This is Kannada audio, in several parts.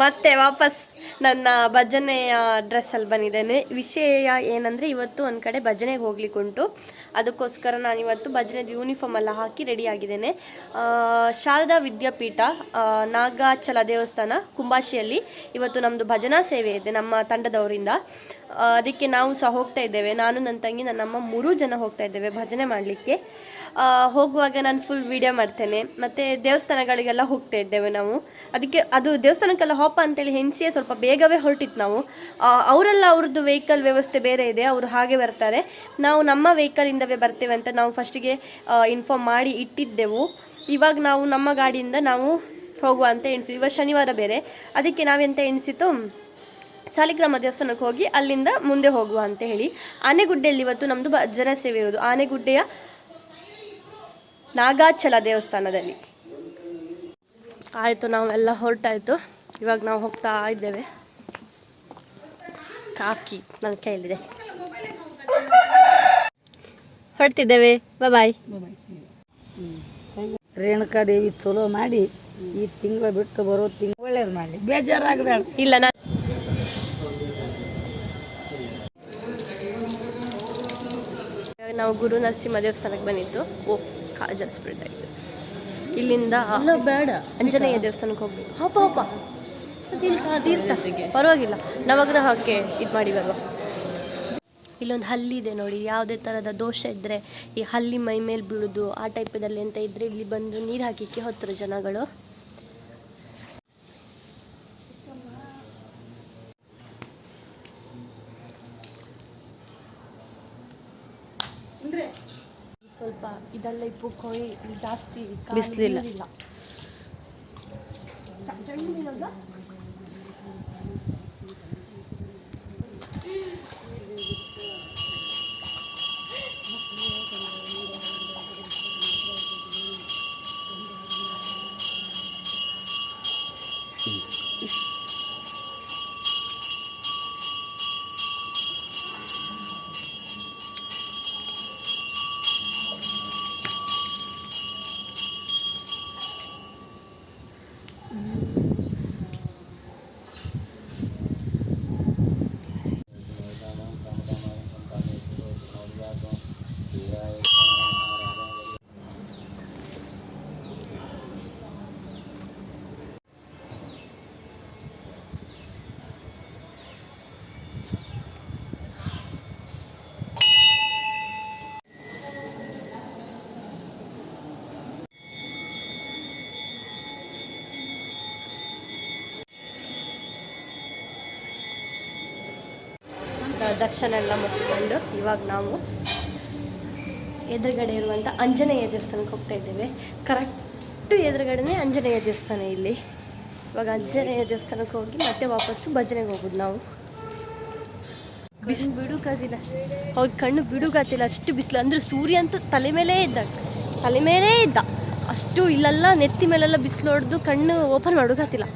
ಮತ್ತೆ ವಾಪಸ್ ನನ್ನ ಭಜನೆಯ ಡ್ರೆಸ್ಸಲ್ಲಿ ಬಂದಿದ್ದೇನೆ. ವಿಷಯ ಏನಂದರೆ ಇವತ್ತು ಒಂದು ಕಡೆ ಭಜನೆಗೆ ಹೋಗ್ಲಿಕ್ಕೆ ಉಂಟು ಅದಕ್ಕೋಸ್ಕರ ನಾನು ಇವತ್ತು ಭಜನೆದ ಯೂನಿಫಾರ್ಮ್ ಎಲ್ಲ ಹಾಕಿ ರೆಡಿ ಆಗಿದ್ದೇನೆ. ಶಾರದಾ ವಿದ್ಯಾಪೀಠ ನಾಗಾಚಲ ದೇವಸ್ಥಾನ ಕುಂಬಾಶಿಯಲ್ಲಿ ಇವತ್ತು ನಮ್ಮದು ಭಜನಾ ಸೇವೆ ಇದೆ ನಮ್ಮ ತಂಡದವರಿಂದ. ಅದಕ್ಕೆ ನಾವು ಸಹ ಹೋಗ್ತಾ ಇದ್ದೇವೆ. ನಾನು, ನನ್ನ ತಂಗಿ, ನನ್ನಮ್ಮ ಮೂರೂ ಜನ ಹೋಗ್ತಾ ಇದ್ದೇವೆ ಭಜನೆ ಮಾಡಲಿಕ್ಕೆ. ಹೋಗುವಾಗ ನಾನು ಫುಲ್ ವಿಡಿಯೋ ಮಾಡ್ತೇನೆ. ಮತ್ತು ದೇವಸ್ಥಾನಗಳಿಗೆಲ್ಲ ಹೋಗ್ತಾ ಇದ್ದೇವೆ ನಾವು. ಅದಕ್ಕೆ ಅದು ದೇವಸ್ಥಾನಕ್ಕೆಲ್ಲ ಹೋಪ ಅಂತೇಳಿ ಹೆಣ್ಸಿಯೇ ಸ್ವಲ್ಪ ಬೇಗವೇ ಹೊರಟಿತ್ತು ನಾವು. ಅವರೆಲ್ಲ ಅವ್ರದ್ದು ವೆಹಿಕಲ್ ವ್ಯವಸ್ಥೆ ಬೇರೆ ಇದೆ. ಅವರು ಹಾಗೆ ಬರ್ತಾರೆ. ನಾವು ನಮ್ಮ ವೆಹಿಕಲಿಂದವೇ ಬರ್ತೇವೆ ಅಂತ ನಾವು ಫಸ್ಟಿಗೆ ಇನ್ಫಾರ್ಮ್ ಮಾಡಿ ಇಟ್ಟಿದ್ದೆವು. ಇವಾಗ ನಾವು ನಮ್ಮ ಗಾಡಿಯಿಂದ ನಾವು ಹೋಗುವ ಅಂತ ಎಣಿಸಿದ್ವಿ. ಇವಾಗ ಶನಿವಾರ ಬೇರೆ. ಅದಕ್ಕೆ ನಾವೆಂತ ಎಣಿಸಿತು ಸಾಲಿಗ್ರಾಮ ದೇವಸ್ಥಾನಕ್ಕೆ ಹೋಗಿ ಅಲ್ಲಿಂದ ಮುಂದೆ ಹೋಗುವ ಅಂತ ಹೇಳಿ. ಆನೆಗುಡ್ಡೆಯಲ್ಲಿ ಇವತ್ತು ನಮ್ಮದು ಜನಸೇವೆ ಸೇವೆ ಇರೋದು. ಆನೆಗುಡ್ಡೆಯ ನಾಗಾಚಲ ದೇವಸ್ಥಾನದಲ್ಲಿ. ಆಯಿತು ನಾವೆಲ್ಲ ಹೊರಟಾಯಿತು. ಇವಾಗ ನಾವು ಹೋಗ್ತಾ ಇದ್ದೇವೆ. ಕಾಕಿ ನನ್ನ ಕೈಯಲ್ಲಿದೆ. ಹೊರಡ್ತಿದ್ದೇವೆ ಬಾಯ್ ರೇಣುಕಾದೇವಿ ಚಲೋ ಮಾಡಿ ಈ ತಿಂಗಳ ಬಿಟ್ಟು ಬರೋ ತಿಂಗಳು ಒಳ್ಳೇದು ಮಾಡಿ ಬೇಜಾರಾಗಬೇಡ. ಇಲ್ಲ ನಾನು ನಾವು ಗುರು ನರಸಿಂಹ ದೇವಸ್ಥಾನಕ್ಕೆ ಬಂದಿತ್ತು ಓ ಕಾಜಲ್ ಸ್ಪ್ರೆಡ್ ಆಯಿತು ಇಲ್ಲಿಂದ ಬೇಡ. ಅಂಜನೇಯ ದೇವಸ್ಥಾನಕ್ಕೆ ಹೋಗ್ಬೇಕು. ಹಬ್ಬ ಹಬ್ಬ ತೀರ್ಥ ಪರವಾಗಿಲ್ಲ. ನವಗ್ರಹಕ್ಕೆ ಇದು ಮಾಡಿ ಬರುವ ಇಲ್ಲೊಂದು ಹಲ್ಲಿ ಇದೆ ನೋಡಿ. ಯಾವುದೇ ಥರದ ದೋಷ ಇದ್ದರೆ ಈ ಹಲ್ಲಿ ಮೈ ಮೇಲೆ ಬೀಳುದು ಆ ಟೈಪದಲ್ಲಿ ಅಂತ ಇದ್ದರೆ ಇಲ್ಲಿ ಬಂದು ನೀರು ಹಾಕಿಕ್ಕೆ ಹೊತ್ತರು ಜನಗಳು. ಸ್ವಲ್ಪ ಇಬ್ಬು ಕೊಯ್ ಜಾಸ್ತಿ ಕಾಲು ಬಿಸ್ಲಿಲ್ಲ. ನೀರಿಲ್ಲ. ದರ್ಶನ ಎಲ್ಲ ಮುಗಿಸ್ಕೊಂಡು ಇವಾಗ ನಾವು ಎದುರುಗಡೆ ಇರುವಂಥ ಆಂಜನೇಯ ದೇವಸ್ಥಾನಕ್ಕೆ ಹೋಗ್ತಾ ಇದ್ದೇವೆ. ಕರೆಕ್ಟು ಎದುರುಗಡೆನೇ ಆಂಜನೇಯ ದೇವಸ್ಥಾನ ಇಲ್ಲಿ. ಇವಾಗ ಆಂಜನೇಯ ದೇವಸ್ಥಾನಕ್ಕೆ ಹೋಗಿ ಮತ್ತೆ ವಾಪಸ್ಸು ಭಜನೆಗೆ ಹೋಗೋದು ನಾವು. ಬಿಸಿ ಬಿಡುಗಾತಿಲ್ಲ. ಹೌದು ಕಣ್ಣು ಬಿಡುಗಾತಿಲ್ಲ. ಅಷ್ಟು ಬಿಸಿಲು. ಅಂದ್ರೆ ಸೂರ್ಯ ಅಂತೂ ತಲೆ ಮೇಲೇ ಇದ್ದ. ತಲೆ ಮೇಲೇ ಇದ್ದ. ಅಷ್ಟು ಇಲ್ಲೆಲ್ಲ ನೆತ್ತಿ ಮೇಲೆಲ್ಲ ಬಿಸಿಲು ಹೊಡೆದು ಕಣ್ಣು ಓಪನ್ ಮಾಡೋಕಾತಿಲ್ಲ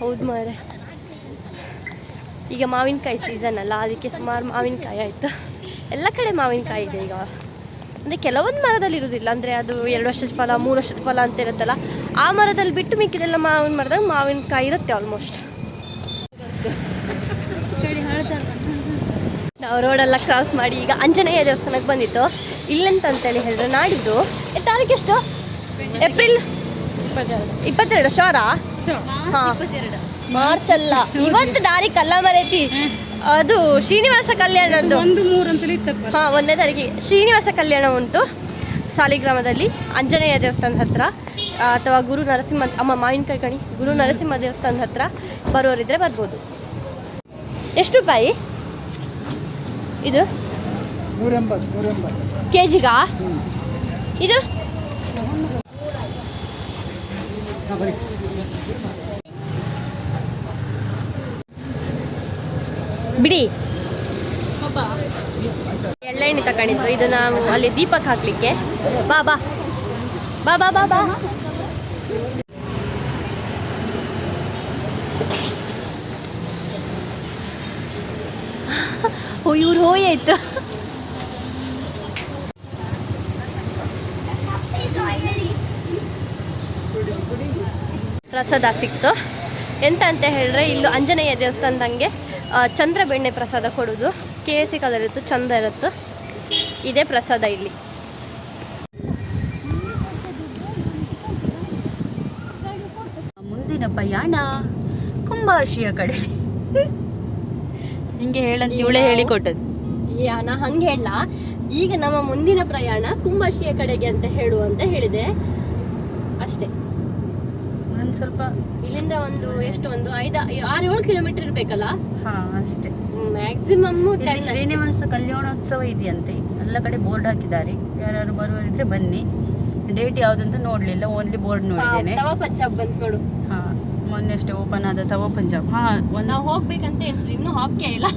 ಹೌದು ಮಾರೆ ಈಗ ಮಾವಿನಕಾಯಿ ಸೀಸನ್ ಅಲ್ಲ. ಅದಕ್ಕೆ ಸುಮಾರು ಮಾವಿನಕಾಯಿ ಆಯಿತು. ಎಲ್ಲ ಕಡೆ ಮಾವಿನಕಾಯಿ ಇದೆ ಈಗ. ಅಂದರೆ ಕೆಲವೊಂದು ಮರದಲ್ಲಿ ಇರೋದಿಲ್ಲ. ಅಂದರೆ ಅದು ಎರಡು ವರ್ಷದ ಫಲ ಮೂರು ವರ್ಷದ ಫಲ ಅಂತ ಇರುತ್ತಲ್ಲ ಆ ಮರದಲ್ಲಿ ಬಿಟ್ಟು ಮಿಕ್ಕಿದೆಲ್ಲ ಮಾವಿನ ಮರದಾಗ ಮಾವಿನಕಾಯಿ ಇರುತ್ತೆ ಆಲ್ಮೋಸ್ಟ್ ನಾವು ರೋಡೆಲ್ಲ ಕ್ರಾಸ್ ಮಾಡಿ ಈಗ ಆಂಜನೇಯ ದೇವಸ್ಥಾನಕ್ಕೆ ಬಂದಿತ್ತು ಇಲ್ಲಂತ ಅಂತೇಳಿ ಹೇಳಿದ್ರೆ ನಾಡಿದ್ದು ತಾರೀಕು ಎಷ್ಟು? ಏಪ್ರಿಲ್ ಇಪ್ಪತ್ತೆರಡು ಶೋರಾ? ಹಾಂ. ಮಾರ್ಚ್ ಅಲ್ಲ. ಇವತ್ತು ತಾರೀಕು ಅಲ್ಲ ಮರೈತಿ ಅದು ಶ್ರೀನಿವಾಸ ಕಲ್ಯಾಣದ್ದು. ಒಂದು ಮೂರು ಅಂತಲೇ ಇತ್ತಪ್ಪ ಹಾಂ ಒಂದನೇ ತಾರೀಕಿಗೆ. ಶ್ರೀನಿವಾಸ ಕಲ್ಯಾಣ ಉಂಟು ಸಾಲಿಗ್ರಾಮದಲ್ಲಿ ಆಂಜನೇಯ ದೇವಸ್ಥಾನದ ಹತ್ರ. ಅಥವಾ ಗುರು ನರಸಿಂಹ ಅಮ್ಮ ಮಾವಿನಕಾಯಿ ಕಣಿ. ಗುರು ನರಸಿಂಹ ದೇವಸ್ಥಾನದ ಹತ್ರ ಬರೋರಿದ್ರೆ ಬರ್ಬೋದು. ಎಷ್ಟು ರೂಪಾಯಿ? ಇದು? ಕೆ ಜಿಗಾ ಇದು ಹಾಂ ಬರೀ ಬಿಡಿ. ಎಳ್ಳೆಣ್ಣೆ ತಗೊಂಡಿದ್ದು ಇದು ನಾವು ಅಲ್ಲಿ ದೀಪಕ್ಕೆ ಹಾಕ್ಲಿಕ್ಕೆ. ಬಾ ಬಾ. ಬಾ ಬಾ ಬಾ ಬಾ. ಓ, ಇವ್ರು ಹೋಯಾಯ್ತು ಪ್ರಸಾದ ಸಿಕ್ತು. ಎಂತ ಅಂತ ಹೇಳಿದ್ರೆ ಇಲ್ಲೂ ಆಂಜನೇಯ ದೇವಸ್ಥಾನದಂಗೆ ಚಂದ್ರ ಬೆಣ್ಣೆ ಪ್ರಸಾದ ಕೊಡೋದು. ಸಿ ಕಲರ್ ಇತ್ತು ಚಂದ ಇರುತ್ತೆ. ಇದೇ ಪ್ರಸಾದ ಇಲ್ಲಿ. ಮುಂದಿನ ಪ್ರಯಾಣ ಕುಂಭಾಶಿಯ ಕಡೆ. ಹಿಂಗೆ ಹೇಳಂತ ಇವಳೇ ಹೇಳಿಕೊಟ್ಟದ್ದು ಯಾ ನಾ ಹಂಗೆ ಹೇಳ ಈಗ ನಮ್ಮ ಮುಂದಿನ ಪ್ರಯಾಣ ಕುಂಭಾಶಿಯ ಕಡೆಗೆ ಅಂತ ಹೇಳು ಅಂತ ಹೇಳಿದೆ. ಅಷ್ಟೇ. ಸ್ವಲ್ಪ ಇಲ್ಲಿಂದ ಒಂದು ಎಷ್ಟು ಒಂದು ಐದು ಆರು ಏಳು ಕಿಲೋಮೀಟರ್ ಇರ್ಬೇಕಲ್ಲ? ಹಾ ಅಷ್ಟೇ. ಮ್ಯಾಕ್ಸಿಮಮ್ ಇಲ್ಲಿ ಶ್ರೀನಿವಾಸ ಕಲ್ಯಾಣೋತ್ಸವ ಇದೆಯಂತೆ. ಎಲ್ಲ ಕಡೆ ಬೋರ್ಡ್ ಹಾಕಿದ್ದಾರೆ. ಯಾರು ಬರುವವರಿದ್ರೆ ಬನ್ನಿ. ಡೇಟ್ ಯಾವ್ದಂತ ನೋಡ್ಲಿಲ್ಲ. ಓನ್ಲಿ ಬೋರ್ಡ್ ನೋಡಿದ್ದೇನೆ. ತವಾ ಪಂಜಾಬ್ ಬಂತ್ ನೋಡು. ಹಾ ಮೊನ್ನೆ ಅಷ್ಟೇ ಓಪನ್ ಆದ ತವ ಪಂಜಾಬ್ ಹಾ ಒಂದು ನಾವು ಹೋಗ್ಬೇಕಂತ ಹೇಳ್ತೀವಿ. ಇನ್ನೂ ಹಾಕೇ ಇಲ್ಲ.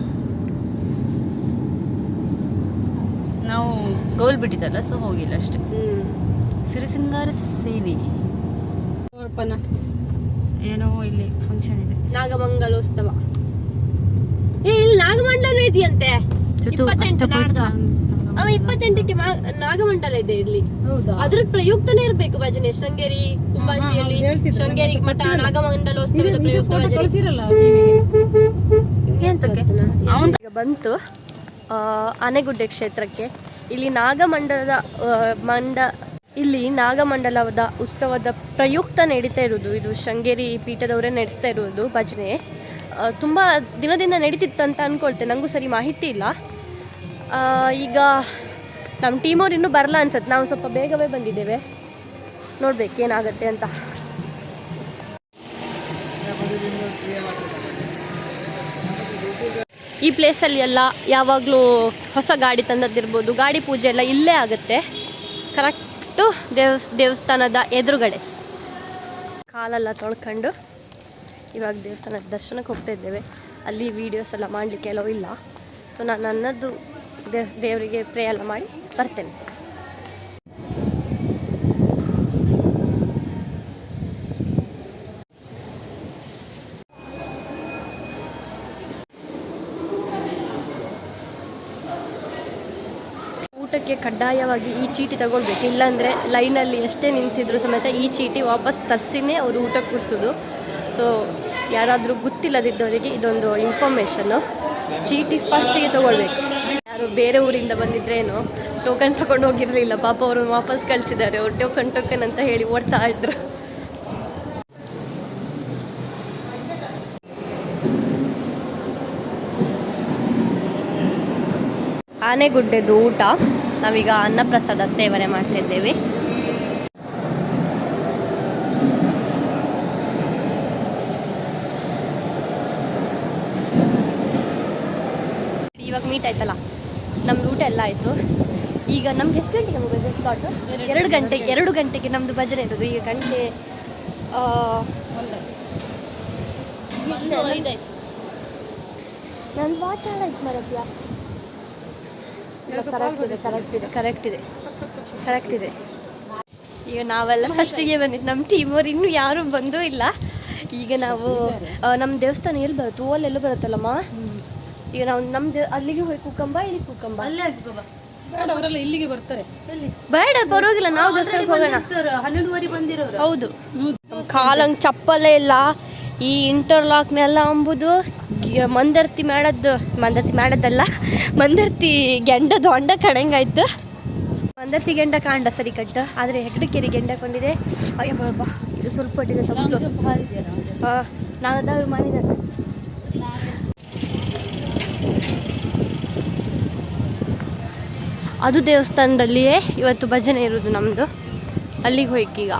ನಾವು ಗೌಲ್ ಬಿಟ್ಟಿದ್ದಲ್ಲ ಸೊ ಹೋಗಿಲ್ಲ ಅಷ್ಟೇ. ಸಿರಿಸಿಂಗಾರ ಸೇವೆ. ಏನೋ ಇಲ್ಲಿ ಫಂಕ್ಷನ್ ಇದೆ. ನಾಗಮಂಗಲೋತ್ಸವ. ಏ ಇಲ್ಲಿ ನಾಗಮಂಡಲನೂ ಇದೆಯಂತೆ. ಅವ ಇಪ್ಪತ್ತೆಂಟಕ್ಕೆ ನಾಗಮಂಡಲ ಇದೆ ಇಲ್ಲಿ. ಹೌದಾ? ಅದ್ರ ಪ್ರಯುಕ್ತನೇ ಇರ್ಬೇಕು ಭಜನೆ. ಶೃಂಗೇರಿ ಕುಂಭಾಶಿಯಲ್ಲಿ ಶೃಂಗೇರಿ ಮಠ ನಾಗಮಂಡಲೋತ್ಸವದ ಪ್ರಯುಕ್ತ ಭಜನೆ. ಎಂತಕ್ಕೆ ಬಂತು ಆ, ಆನೆಗುಡ್ಡೆ ಕ್ಷೇತ್ರಕ್ಕೆ. ಇಲ್ಲಿ ನಾಗಮಂಡಲದ ಆ, ಮಂಡ ಇಲ್ಲಿ ನಾಗಮಂಡಲದ ಉತ್ಸವದ ಪ್ರಯುಕ್ತ ನಡೀತಾ ಇರೋದು ಇದು ಶೃಂಗೇರಿ ಪೀಠದವರೇ ನಡೆಸ್ತಾ ಇರೋದು ಭಜನೆ. ತುಂಬ ದಿನದಿಂದ ನಡೀತಿತ್ತು ಅಂತ ಅಂದ್ಕೊಳ್ತೇನೆ ನನಗೂ ಸರಿ ಮಾಹಿತಿ ಇಲ್ಲ. ಈಗ ನಮ್ಮ ಟೀಮವ್ರು ಇನ್ನೂ ಬರಲ್ಲ ಅನ್ಸತ್ತೆ. ನಾವು ಸ್ವಲ್ಪ ಬೇಗವೇ ಬಂದಿದ್ದೇವೆ. ನೋಡ್ಬೇಕು ಏನಾಗುತ್ತೆ ಅಂತ. ಈ ಪ್ಲೇಸಲ್ಲಿ ಎಲ್ಲ ಯಾವಾಗಲೂ ಹೊಸ ಗಾಡಿ ತಂದದ್ದಿರ್ಬೋದು. ಗಾಡಿ ಪೂಜೆ ಎಲ್ಲ ಇಲ್ಲೇ ಆಗುತ್ತೆ. ಕರೆಕ್ಟು ದೇವಸ್, ದೇವಸ್ಥಾನದ ಎದುರುಗಡೆ. ಕಾಲೆಲ್ಲ ತೊಳ್ಕೊಂಡು ಇವಾಗ ದೇವಸ್ಥಾನದ ದರ್ಶನಕ್ಕೆ ಹೋಗ್ತಾ ಇದ್ದೇವೆ. ಅಲ್ಲಿ ವೀಡಿಯೋಸ್ ಎಲ್ಲ ಮಾಡಲಿಕ್ಕೆ ಎಲ್ಲೋ ಇಲ್ಲ. ಸೊ ನಾನು ನನ್ನದು ದೇವ್, ದೇವರಿಗೆ ಪ್ರೇ ಎಲ್ಲ ಮಾಡಿ ಬರ್ತೇನೆ. ಊಟಕ್ಕೆ ಕಡ್ಡಾಯವಾಗಿ ಈ ಚೀಟಿ ತಗೊಳ್ಬೇಕು. ಇಲ್ಲಾಂದರೆ ಲೈನಲ್ಲಿ ಎಷ್ಟೇ ನಿಂತಿದ್ರು ಸಮೇತ ಈ ಚೀಟಿ ವಾಪಸ್ ತರಿಸಿನೇ ಅವರು ಊಟ ಕೂರಿಸೋದು. ಸೊ ಯಾರಾದರೂ ಗೊತ್ತಿಲ್ಲದಿದ್ದವರಿಗೆ ಇದೊಂದು ಇನ್ಫಾರ್ಮೇಷನ್ನು ಚೀಟಿ ಫಸ್ಟಿಗೆ ತಗೊಳ್ಬೇಕು. ಯಾರು ಬೇರೆ ಊರಿಂದ ಬಂದಿದ್ರೇನು ಟೋಕನ್ ತಗೊಂಡು ಹೋಗಿರಲಿಲ್ಲ. ಪಾಪ ಅವರು ವಾಪಸ್ ಕಳಿಸಿದ್ದಾರೆ. ಅವ್ರು ಟೋಕನ್ ಟೋಕನ್ ಅಂತ ಹೇಳಿ ಓಡ್ತಾ ಇದ್ರು. ಆನೆಗುಡ್ಡೆದು ಊಟ. ನಾವೀಗ ಅನ್ನಪ್ರಸಾದ ಸೇವನೆ ಮಾಡ್ತಿದ್ದೇವೆ. ಇವಾಗ ಮೀಟ್ ಆಯ್ತಲ್ಲ? ನಮ್ದು ಊಟ ಎಲ್ಲ ಆಯಿತು. ಈಗ ನಮ್ಗೆ ಎಷ್ಟು ಗಂಟೆಗೆ ಭಜನೆ ಸ್ಟಾರ್ಟ್ ಎರಡು ಗಂಟೆ ಎರಡು ಗಂಟೆಗೆ ನಮ್ಮದು ಭಜನೆ ಇರೋದು. ಈಗ ಗಂಟೆ ಆ, ನನ್ನ ವಾಚ್ ಆಯ್ತು ಮರತ್ಯ ಕರೆಕ್ಟ್ ಇದೆ ಕರೆಕ್ಟ್ ಇದೆ. ಕರೆಕ್ಟ್ ಇದೆ. ಕರೆಕ್ಟ್ ಇದೆ. ಈಗ ನಾವೆಲ್ಲ ಫಸ್ಟಿಗೆ ಬಂದಿದ್ದು ನಮ್ಮ ಟೀಮವ್ರು ಇನ್ನೂ ಯಾರು ಬಂದೂ ಇಲ್ಲ. ಈಗ ನಾವು ನಮ್ಮ ದೇವಸ್ಥಾನ ಎಲ್ಲಿ ಬರುತ್ತೆ ಓಲೆಲ್ಲ ಬರುತ್ತಲ್ಲಮ್ಮ? ಈಗ ನಾವು ನಮ್ಮ ಅಲ್ಲಿಗೆ ಹೋಗಿ ಕುಕ್ಕಂಬ ಇಲ್ಲಿ ಕುಕ್ಕಂಬ ಅಲ್ಲೇ ಬೇಡ ಅವರೆಲ್ಲ ಇಲ್ಲಿಗೆ ಬರ್ತಾರೆ. ಬೇಡ ಪರವಾಗಿಲ್ಲ ನಾವು ದೇವಸ್ಥಾನಕ್ಕೆ ಹೋಗೋಣ. ಹನ್ನೊಂದುವರೆ ಬಂದಿರೋರು. ಹೌದು. ಕಾಲಂಗ್ ಚಪ್ಪಲೇ ಇಲ್ಲ. ಈ ಇಂಟರ್ಲಾಕ್ನೆಲ್ಲ ಅಂಬುದು ಮಂದರ್ತಿ ಮಾಡದ್ದು ಮಂದರ್ತಿ ಮಾಡದ್ದಲ್ಲ ಮಂದರ್ತಿ ಗೆಂಡ ದೊಂಡ ಕಣಂಗಾಯ್ತು. ಮಂದರ್ತಿ ಗೆಂಡ ಕಾಂಡ ಸರಿ ಕಟ್ಟು ಆದರೆ ಕೆರೆ ಗೆಂಡ ಕೊಂಡಿದೆ. ಅಯ್ಯೋ ಇದು ಸ್ವಲ್ಪ ಹೊಟ್ಟಿದೆ ತಪ್ಪು ನಾನು ಅದಾದ್ರು ಮಾಡಿದ್ದೇನೆ ಅದು ದೇವಸ್ಥಾನದಲ್ಲಿಯೇ ಇವತ್ತು ಭಜನೆ ಇರೋದು ನಮ್ಮದು ಅಲ್ಲಿಗೆ ಹೋಯ್ಕೀಗ.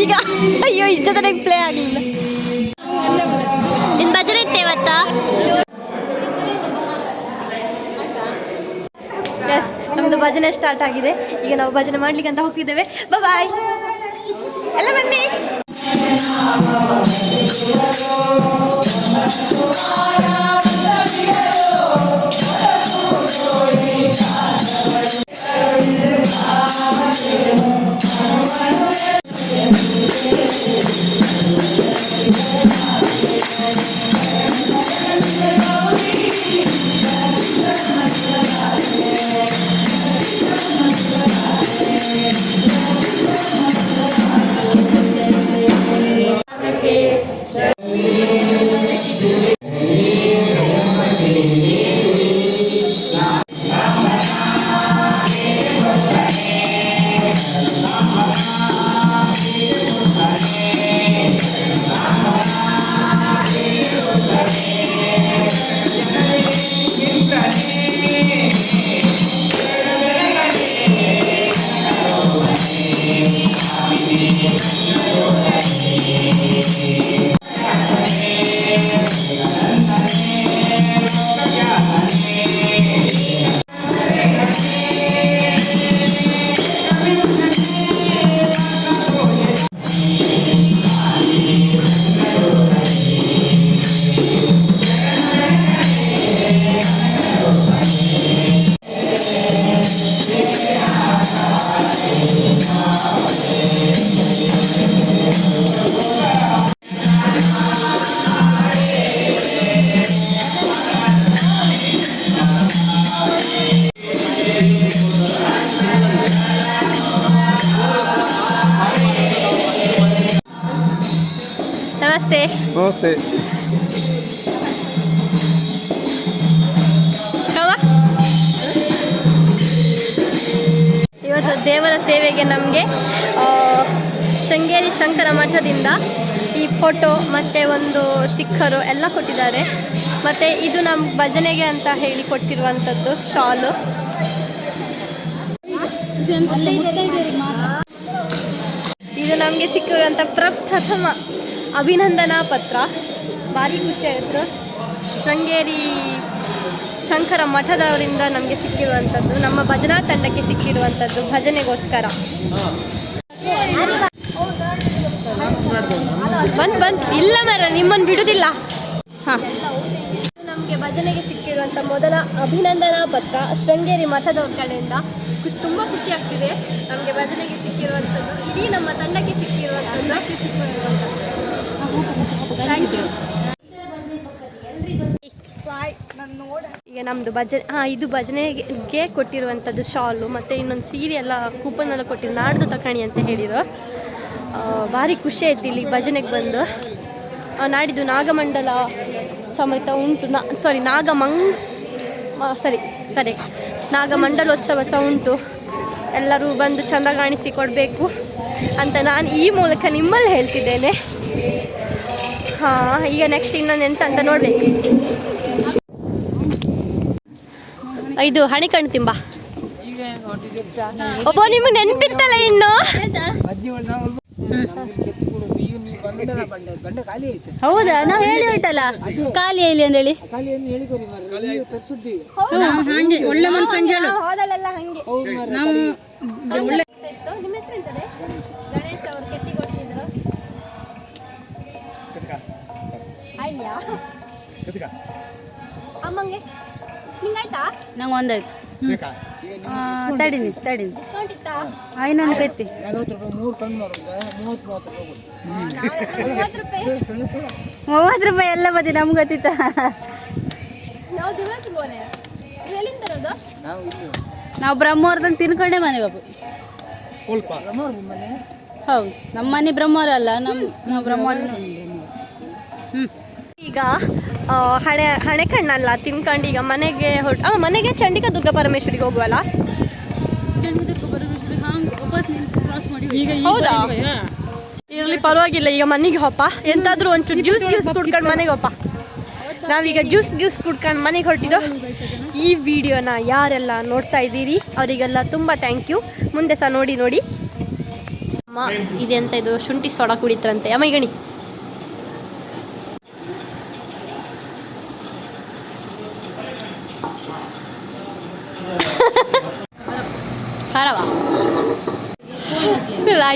ಈಗ, ಅಯ್ಯೋ ಇಷ್ಟ ತನಕ ಪ್ಲೇ ಆಗಲಿಲ್ಲ. ನಿನ್ ಭಜನೆ ಇತ್ತೆ ಎಸ್ ನಮ್ದು ಭಜನೆ ಸ್ಟಾರ್ಟ್ ಆಗಿದೆ. ಈಗ ನಾವು ಭಜನೆ ಮಾಡ್ಲಿಕ್ಕೆ ಅಂತ ಹೋಗ್ತಿದ್ದೇವೆ. ಬಾಯ್ ಎಲ್ಲ ಬನ್ನಿ ನಮಸ್ತೆ ಇವತ್ತು ದೇವರ ಸೇವೆಗೆ ನಮಗೆ ಶೃಂಗೇರಿ ಶಂಕರ ಮಠದಿಂದ ಈ ಫೋಟೋ ಮತ್ತು ಒಂದು ಸ್ಟಿಕ್ಕರು ಎಲ್ಲ ಕೊಟ್ಟಿದ್ದಾರೆ. ಮತ್ತು ಇದು ನಮ್ಮ ಭಜನೆಗೆ ಅಂತ ಹೇಳಿ ಕೊಟ್ಟಿರುವಂಥದ್ದು ಶಾಲು. ಇದು. ನಮಗೆ ಸಿಕ್ಕಿರುವಂಥ ಪ್ರಪ್ರಥಮ ಅಭಿನಂದನಾ ಪತ್ರ ಭಾರಿ ಖುಷಿ ಆಯಿತು ಶೃಂಗೇರಿ ಶಂಕರ ಮಠದವರಿಂದ ನಮಗೆ ಸಿಕ್ಕಿರುವಂಥದ್ದು, ನಮ್ಮ ಭಜನಾ ತಂಡಕ್ಕೆ ಸಿಕ್ಕಿರುವಂಥದ್ದು ಭಜನೆಗೋಸ್ಕರ. ಬಂದ್ ಬಂದ್. ಇಲ್ಲ ಮರ ನಿಮ್ಮನ್ನು ಬಿಡುದಿಲ್ಲ. ನಮಗೆ ಭಜನೆಗೆ ಸಿಕ್ಕಿರುವಂಥ ಮೊದಲ ಅಭಿನಂದನಾ ಪತ್ರ ಶೃಂಗೇರಿ ಮಠದವ್ರ ಕಡೆಯಿಂದ ತುಂಬ ಖುಷಿ ಆಗ್ತಿದೆ ನಮಗೆ ಭಜನೆಗೆ ಸಿಕ್ಕಿರುವಂಥದ್ದು. ಇಡೀ ನಮ್ಮ ತಂಡಕ್ಕೆ ಸಿಕ್ಕಿರುವಂಥದ್ದು. ಈಗ ನಮ್ಮದು ಭಜನೆ, ಹಾಂ, ಇದು ಭಜನೆಗೆ ಕೊಟ್ಟಿರುವಂಥದ್ದು ಶಾಲು, ಮತ್ತು ಇನ್ನೊಂದು ಸೀರೆ ಎಲ್ಲ ಕೂಪನ್ ಎಲ್ಲ ಕೊಟ್ಟಿರು, ನಾಡ್ದು ತಕಣಿ ಅಂತ ಹೇಳಿದ್ರು. ಭಾರಿ ಖುಷಿ ಆಯ್ತು ಇಲ್ಲಿ ಭಜನೆಗೆ ಬಂದು. ನಾಡಿದ್ದು ನಾಗಮಂಡಲ ಸಮೇತ ಉಂಟು, ನಾ ಸಾರಿ ನಾಗಮಂಗ್ ಸರಿ ಕರೆಕ್ಟ್ ನಾಗಮಂಡಲೋತ್ಸವ ಸಹ ಉಂಟು. ಎಲ್ಲರೂ ಬಂದು ಚಂದ ಕಾಣಿಸಿ ಕೊಡಬೇಕು ಅಂತ ನಾನು ಈ ಮೂಲಕ ನಿಮ್ಮಲ್ಲಿ ಹೇಳ್ತಿದ್ದೇನೆ. ಹಾಂ ಈಗ ನೆಕ್ಸ್ಟ್ ಇನ್ನೊಂದು ಎಂತ ಅಂತ ನೋಡ್ಬೇಕು. ಇದು ಹಣಿಕಣ್ಣು ತಿಂಬ. ಒಬ್ಬ ನಿಮ್ಗೆ ನೆನ್ಪಿತ್ತಲ್ಲ ಇನ್ನು? ನೀವು ಹೌದಾ? ನಾವ್ ಹೇಳಿ ಹೋಯ್ತಲ್ಲ? ಖಾಲಿ ಹೇಳಿ ಅಂತ ಹೇಳಿ ಒಳ್ಳೆ ಮನ್ಸಂಗೆ ಹೇಳು ಅಯ್ಯ ಅಮ್ಮಂಗೆ? ಹಿಂಗಾಯ್ತಾ ನಂಗೆ ಒಂದಾಯ್ತು. ಬೇಕಾ? ತಡಿನಿ ತಡಿನಿ. ಡಿಸ್ಕೌಂಟ್ ಇತ್ತಾ ಇನ್ನೊಂದು ಕೈತಿ ನಲ್ವತ್ತು ರೂಪಾಯಿ ಮೂರು ಕಣ್ಣು ನೋಡುತ್ತೆ ಮೂವತ್ತು ಮೂವತ್ತು ರೂಪಾಯಿ ಕೊಡಿ ಮೂವತ್ತು ರೂಪಾಯಿ? ಎಲ್ಲ ಬದಿ ನಮ್ಗೆ ಗೊತ್ತಿತ್ತ. ನಾವು ದಿವಸ ತಿನ್ಕೊಂಡೆ ನೀವು ಎಲ್ಲಿಂದ ಬರೋದು? ನಾವು ಇಲ್ಲಿ. ನಾವು ಬ್ರಹ್ಮವರದಲ್ಲಿ ತಿನ್ಕೊಂಡೇ ಮನೆ ಬಾಬು. ಸ್ವಲ್ಪ ನಮ್ಮವ್ರು ಮನೆ ಹೌದು. ನಮ್ಮ ಮನೆ ಬ್ರಹ್ಮವರ ಅಲ್ಲ ನಮ್ಮ ನಾವು ಬ್ರಹ್ಮವರ ಹ್ಞೂ ಈಗ ಹಣೆ ಹಣೆ ಕಣ್ಣಲ್ಲ ತಿನ್ಕೊಂಡು ಈಗ ಮನೆಗೆ ಹೊರಟು ಹಾಂ ಮನೆಗೆ ಚಂಡಿಕಾ ದುರ್ಗಾ ಪರಮೇಶ್ವರಿಗೆ ಹೋಗುವಲ್ಲ? ಹೌದಾ? ಇರಲಿ ಪರವಾಗಿಲ್ಲ ಈಗ ಮನೆಗೆ ಹೋಪ ಎಂತಾದ್ರೂ ಒಂಚೂರು ಜ್ಯೂಸ್ ಜ್ಯೂಸ್ ಕುಡ್ಕೊಂಡು ಮನೆಗೆ ಹೋಪ ನಾವೀಗ ಜ್ಯೂಸ್ ಜ್ಯೂಸ್ ಕುಡ್ಕೊಂಡು ಮನೆಗೆ ಹೊರಟಿದ್ದು ಈ ವಿಡಿಯೋನ ಯಾರೆಲ್ಲ ನೋಡ್ತಾ ಇದ್ದೀರಿ ಅವರಿಗೆಲ್ಲ ತುಂಬ ಥ್ಯಾಂಕ್ ಯು ಮುಂದೆ ಸಹ ನೋಡಿ ನೋಡಿ. ಅಮ್ಮ ಇದೆಂತ ಇದು ಶುಂಠಿ ಸೋಡಾ ಕುಡಿತಂತೆ ಅಮ್ಮ ಈಗ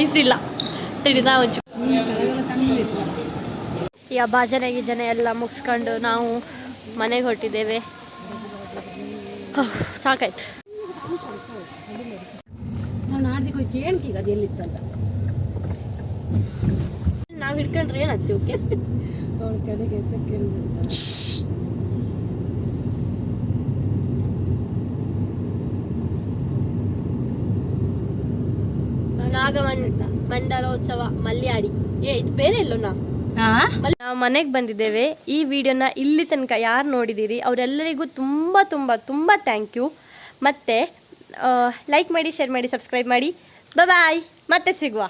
ರಾಯ್ಸ್ ಇಲ್ಲ ತಿಳಿದಾ ಒಂಚು ಈಗ ಭಜನೆ ಗಿಜನೆ ಎಲ್ಲ ಮುಗಿಸ್ಕೊಂಡು ನಾವು ಮನೆಗೆ ಹೊರಟಿದ್ದೇವೆ. ಸಾಕಾಯ್ತು. ನಾವು ಹಿಡ್ಕೊಂಡ್ರೆ ಏನಾಗ್ತೀವಿ ಓಕೆ? ನಾಗಮಂಡ ಮಂಡಲೋತ್ಸವ ಮಲ್ಯಾಡಿ. ಏ ಇದು ಬೇರೆ ಎಲ್ಲೋ ನಾ? ನಾವು ಮನೆಗೆ ಬಂದಿದ್ದೇವೆ. ಈ ವಿಡಿಯೋನ ಇಲ್ಲಿ ತನಕ ಯಾರು ನೋಡಿದ್ದೀರಿ ಅವರೆಲ್ಲರಿಗೂ ತುಂಬ ತುಂಬ ತುಂಬ ಥ್ಯಾಂಕ್ ಯು ಮತ್ತು ಲೈಕ್ ಮಾಡಿ ಶೇರ್ ಮಾಡಿ ಸಬ್ಸ್ಕ್ರೈಬ್ ಮಾಡಿ. ಬಾಯ್ ಮತ್ತೆ ಸಿಗುವ.